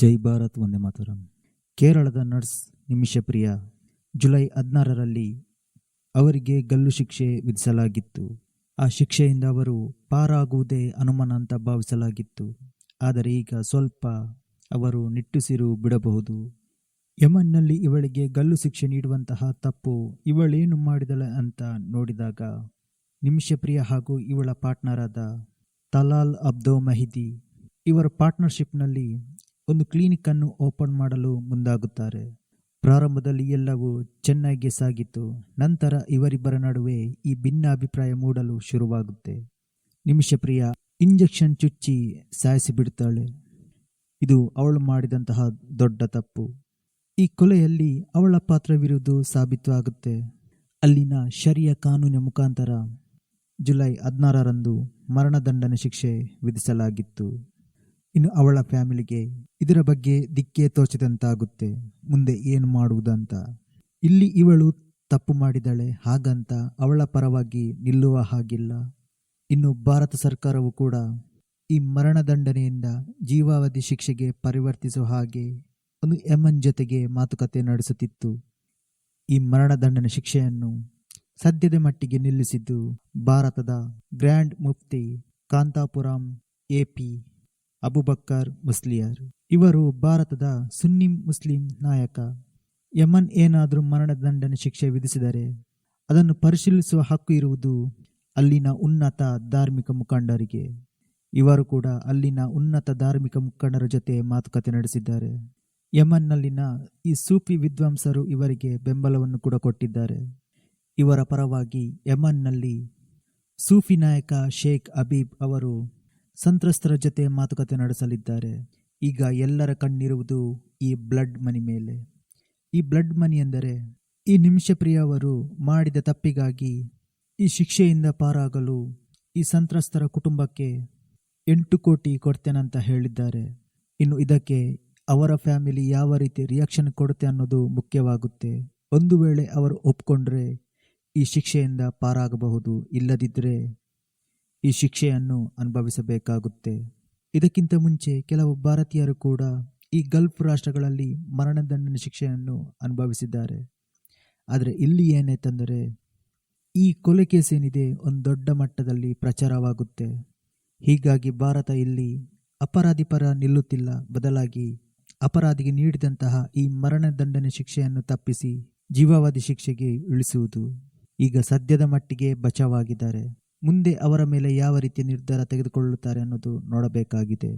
ಜೈ ಭಾರತ್ ಒಂದೇ ಮಾತರಂ. ಕೇರಳದ nurse ನಿಮಿಷಪ್ರಿಯ July ಹದಿನಾರರಲ್ಲಿ ಅವರಿಗೆ ಗಲ್ಲು ಶಿಕ್ಷೆ ವಿಧಿಸಲಾಗಿತ್ತು. ಆ ಶಿಕ್ಷೆಯಿಂದ ಅವರು ಪಾರಾಗುವುದೇ ಅನುಮಾನ ಅಂತ ಭಾವಿಸಲಾಗಿತ್ತು. ಆದರೆ ಈಗ ಸ್ವಲ್ಪ ಅವರು ನಿಟ್ಟುಸಿರು ಬಿಡಬಹುದು. ಯಮನ್ನಲ್ಲಿ ಇವಳಿಗೆ ಗಲ್ಲು ಶಿಕ್ಷೆ ನೀಡುವಂತಹ ತಪ್ಪು ಇವಳೇನು ಮಾಡಿದಳೆ ಅಂತ ನೋಡಿದಾಗ ನಿಮಿಷಪ್ರಿಯ ಹಾಗೂ ಇವಳ ಪಾರ್ಟ್ನರಾದ ತಲಾಲ್ ಅಬ್ದೋ ಮಹಿದಿ, ಇವರ ಪಾರ್ಟ್ನರ್ಶಿಪ್ನಲ್ಲಿ ಒಂದು ಕ್ಲಿನಿಕ್ ಅನ್ನು ಓಪನ್ ಮಾಡಲು ಮುಂದಾಗುತ್ತಾರೆ. ಪ್ರಾರಂಭದಲ್ಲಿ ಎಲ್ಲವೂ ಚೆನ್ನಾಗಿ ಸಾಗಿತು. ನಂತರ ಇವರಿಬ್ಬರ ನಡುವೆ ಈ ಭಿನ್ನಾಭಿಪ್ರಾಯ ಮೂಡಲು ಶುರುವಾಗುತ್ತೆ. ನಿಮಿಷಪ್ರಿಯ ಇಂಜೆಕ್ಷನ್ ಚುಚ್ಚಿ ಸಾಯಿಸಿಬಿಡ್ತಾಳೆ ಇದು ಅವಳು ಮಾಡಿದಂತಹ ದೊಡ್ಡ ತಪ್ಪು. ಈ ಕೊಲೆಯಲ್ಲಿ ಅವಳ ಪಾತ್ರವಿರುವುದು ಸಾಬೀತು ಆಗುತ್ತೆ. ಅಲ್ಲಿನ ಶರಿಯ ಕಾನೂನಿನ ಮುಖಾಂತರ ಜುಲೈ ಹದಿನಾರರಂದು ಮರಣದಂಡನೆ ಶಿಕ್ಷೆ ವಿಧಿಸಲಾಗಿತ್ತು. ಇನ್ನು ಅವಳ ಫ್ಯಾಮಿಲಿಗೆ ಇದರ ಬಗ್ಗೆ ದಿಕ್ಕೇ ತೋಚದಂತಾಗುತ್ತೆ. ಮುಂದೆ ಏನು ಮಾಡುವುದಂತ. ಇಲ್ಲಿ ಇವಳು ತಪ್ಪು ಮಾಡಿದಳೆ, ಹಾಗಂತ ಅವಳ ಪರವಾಗಿ ನಿಲ್ಲುವ ಹಾಗಿಲ್ಲ. ಇನ್ನು ಭಾರತ ಸರ್ಕಾರವು ಕೂಡ ಈ ಮರಣದಂಡನೆಯಿಂದ ಜೀವಾವಧಿ ಶಿಕ್ಷೆಗೆ ಪರಿವರ್ತಿಸುವ ಹಾಗೆ ಒಂದು ಎಮನ್ ಜೊತೆಗೆ ಮಾತುಕತೆ ನಡೆಸುತ್ತಿತ್ತು. ಈ ಮರಣದಂಡನೆ ಶಿಕ್ಷೆಯನ್ನು ಸದ್ಯದ ಮಟ್ಟಿಗೆ ನಿಲ್ಲಿಸಿದ್ದು ಭಾರತದ ಗ್ರ್ಯಾಂಡ್ ಮುಫ್ತಿ ಕಾಂತಾಪುರಂ ಎಪಿ ಅಬುಬಕ್ಕರ್ ಮುಸ್ಲಿಯರ್. ಇವರು ಭಾರತದ ಸುನ್ನಿ ಮುಸ್ಲಿಂ ನಾಯಕ. ಯಮನ್ ಏನಾದರೂ ಮರಣದಂಡನೆ ಶಿಕ್ಷೆ ವಿಧಿಸಿದರೆ ಅದನ್ನು ಪರಿಶೀಲಿಸುವ ಹಕ್ಕು ಇರುವುದು ಅಲ್ಲಿನ ಉನ್ನತ ಧಾರ್ಮಿಕ ಮುಖಂಡರಿಗೆ. ಇವರು ಕೂಡ ಅಲ್ಲಿನ ಉನ್ನತ ಧಾರ್ಮಿಕ ಮುಖಂಡರ ಜೊತೆ ಮಾತುಕತೆ ನಡೆಸಿದ್ದಾರೆ. ಯಮನ್ನಲ್ಲಿನ ಈ ಸೂಫಿ ವಿದ್ವಾಂಸರು ಇವರಿಗೆ ಬೆಂಬಲವನ್ನು ಕೂಡ ಕೊಟ್ಟಿದ್ದಾರೆ. ಇವರ ಪರವಾಗಿ ಯಮನ್ನಲ್ಲಿ ಸೂಫಿ ನಾಯಕ ಶೇಖ್ ಅಬೀಬ್ ಅವರು ಸಂತ್ರಸ್ತರ ಜೊತೆ ಮಾತುಕತೆ ನಡೆಸಲಿದ್ದಾರೆ. ಈಗ ಎಲ್ಲರ ಕಣ್ಣಿರುವುದು ಈ ಬ್ಲಡ್ ಮನಿ ಮೇಲೆ. ಈ ಬ್ಲಡ್ ಮನಿ ಎಂದರೆ, ಈ ನಿಮಿಷಪ್ರಿಯ ಅವರು ಮಾಡಿದ ತಪ್ಪಿಗಾಗಿ ಈ ಶಿಕ್ಷೆಯಿಂದ ಪಾರಾಗಲು ಈ ಸಂತ್ರಸ್ತರ ಕುಟುಂಬಕ್ಕೆ ಎಂಟು ಕೋಟಿ ಕೊಡ್ತೇನಂತ ಹೇಳಿದ್ದಾರೆ. ಇನ್ನು ಇದಕ್ಕೆ ಅವರ ಫ್ಯಾಮಿಲಿ ಯಾವ ರೀತಿ ರಿಯಾಕ್ಷನ್ ಕೊಡುತ್ತೆ ಅನ್ನೋದು ಮುಖ್ಯವಾಗುತ್ತೆ. ಒಂದು ವೇಳೆ ಅವರು ಒಪ್ಕೊಂಡ್ರೆ ಈ ಶಿಕ್ಷೆಯಿಂದ ಪಾರಾಗಬಹುದು. ಇಲ್ಲದಿದ್ದರೆ ಈ ಶಿಕ್ಷೆಯನ್ನು ಅನುಭವಿಸಬೇಕಾಗುತ್ತೆ. ಇದಕ್ಕಿಂತ ಮುಂಚೆ ಕೆಲವು ಭಾರತೀಯರು ಕೂಡ ಈ ಗಲ್ಫ್ ರಾಷ್ಟ್ರಗಳಲ್ಲಿ ಮರಣದಂಡನೆ ಶಿಕ್ಷೆಯನ್ನು ಅನುಭವಿಸಿದ್ದಾರೆ. ಆದರೆ ಇಲ್ಲಿ ಏನಾಯ್ತಂದರೆ ಈ ಕೊಲೆ ಕೇಸ್ ಏನಿದೆ ಒಂದು ದೊಡ್ಡ ಮಟ್ಟದಲ್ಲಿ ಪ್ರಚಾರವಾಗುತ್ತೆ. ಹೀಗಾಗಿ ಭಾರತ ಇಲ್ಲಿ ಅಪರಾಧಿ ಪರ ನಿಲ್ಲುತ್ತಿಲ್ಲ. ಬದಲಾಗಿ ಅಪರಾಧಿಗೆ ನೀಡಿದಂತಹ ಈ ಮರಣದಂಡನೆ ಶಿಕ್ಷೆಯನ್ನು ತಪ್ಪಿಸಿ ಜೀವಾವಧಿ ಶಿಕ್ಷೆಗೆ ಇಳಿಸುವುದು ಈಗ ಸದ್ಯದ ಮಟ್ಟಿಗೆ ಬಚಾವಾಗಿದ್ದಾರೆ. ಮುಂದೆ ಅವರ ಮೇಲೆ ಯಾವ ರೀತಿಯ ನಿರ್ಧಾರ ತೆಗೆದುಕೊಳ್ಳುತ್ತಾರೆ ಅನ್ನೋದು ನೋಡಬೇಕಾಗಿದೆ.